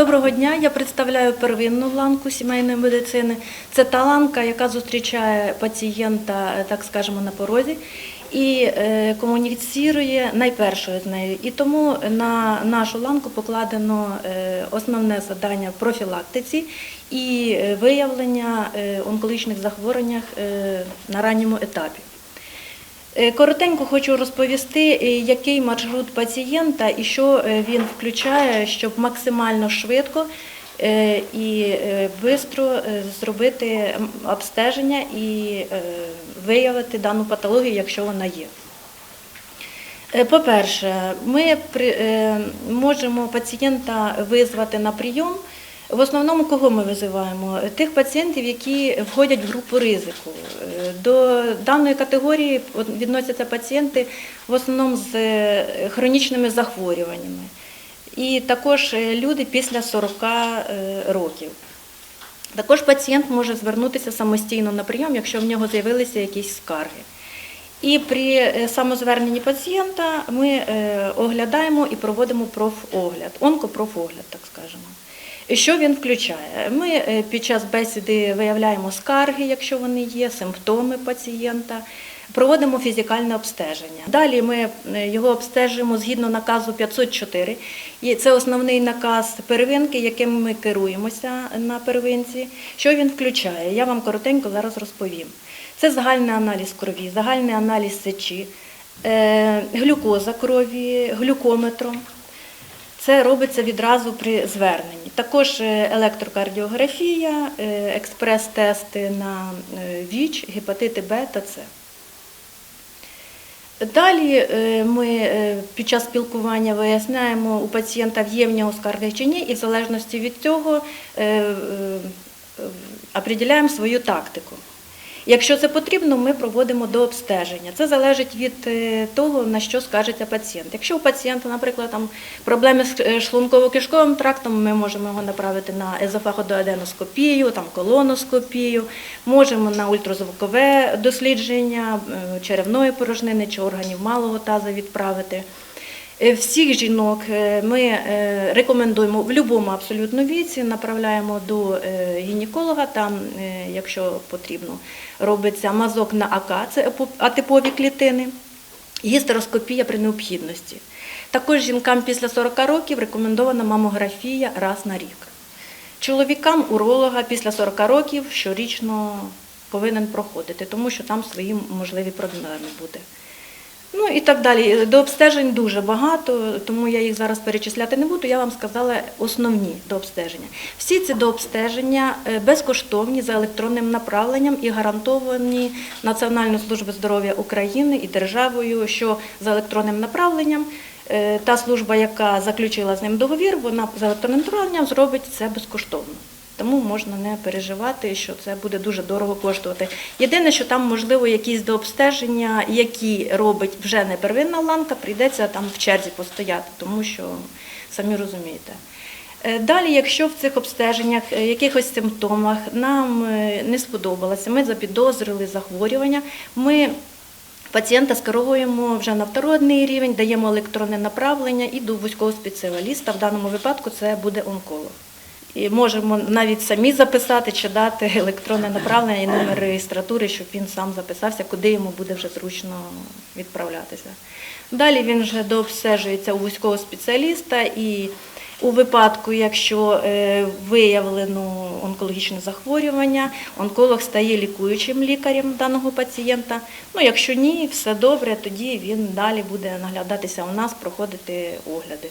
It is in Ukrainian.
Доброго дня. Я представляю первинну ланку сімейної медицини. Це та ланка, яка зустрічає пацієнта, е, так скажемо, на порозі і е, комуніцірує найпершою з нею. І тому на нашу ланку покладено е, основне завдання в профілактиці і виявлення онкологічних захворювань на ранньому етапі. Е, Коротенько хочу розповісти, е, який маршрут пацієнта і що е, він включає, щоб максимально швидко і швидко зробити обстеження і виявити дану патологію, якщо вона є. По-перше, ми можемо пацієнта визвати на прийом. В основному кого ми визиваємо? Тих пацієнтів, які входять в групу ризику. Е, До даної категорії відносяться пацієнти в основному з е, хронічними захворюваннями. І також е, люди після 40 е, років. Також пацієнт може звернутися самостійно на прийом, якщо в нього з'явилися якісь скарги. І при самозверненні пацієнта ми оглядаємо і проводимо профогляд, онкопрофогляд, так скажемо. Що він включає? Ми е, під час бесіди виявляємо скарги, якщо вони є, симптоми пацієнта, проводимо фізикальне обстеження. Далі ми е, його обстежуємо згідно наказу 504. І це основний наказ первинки, яким ми керуємося на первинці. Що він включає? Я вам коротенько зараз розповім. Це загальний аналіз крові, загальний аналіз сечі, е, глюкоза крові, глюкометром. Це робиться відразу при зверненні. Також е, електрокардіографія, е, експрес-тести на е, ВІЧ, гепатити Б та С. Далі ми під час спілкування виясняємо у пацієнта є в нього скарги чи ні, і в залежності від цього определяємо свою тактику. Якщо це потрібно, ми проводимо до обстеження. Це залежить від е, того, на що скажеться пацієнт. Якщо у пацієнта, наприклад, там проблеми з е, шлунково-кишковим трактом, ми можемо його направити на езофагодоаденоскопію, там колоноскопію, можемо на ультразвукове дослідження е, черевної порожнини чи органів малого таза відправити. Е, Всіх жінок е, ми е, рекомендуємо в будь-якому абсолютно віці, направляємо до гінеколога, там, якщо потрібно, робиться мазок на АК, це атипові клітини, гістероскопія при необхідності. Також жінкам після 40 років рекомендована мамографія раз на рік. Чоловікам уролога після 40 років щорічно повинен проходити, тому що там свої можливі проблеми буде. Ну і так далі. До обстежень дуже багато, тому я їх зараз перечисляти не буду. Я вам сказала основні до обстеження. Всі ці до обстеження е, безкоштовні за електронним направленням і гарантовані Національною службою здоров'я України і державою, що за електронним направленням е, та служба, яка заключила з ним договір, вона за електронним направленням зробить це безкоштовно. Тому можна не переживати, що це буде дуже дорого коштувати. Єдине, що там можливо якісь дообстеження, які робить вже не первинна ланка, прийдеться там в черзі постояти, тому що самі розумієте. Е, Далі, якщо в цих обстеженнях е, якихось симптомах нам е, не сподобалося, ми запідозрили захворювання, ми пацієнта скеровуємо вже на вторинний рівень, даємо електронне направлення і до вузького спеціаліста. В даному випадку це буде онколог. І можемо навіть самі записати чи дати електронне направлення і номер реєстратури, щоб він сам записався, куди йому буде вже зручно відправлятися. Далі він вже дообстежується у вузького спеціаліста і у випадку, якщо е, виявлено онкологічне захворювання, онколог стає лікуючим лікарем даного пацієнта. Ну, якщо ні, все добре, тоді він далі буде наглядатися у нас, проходити огляди.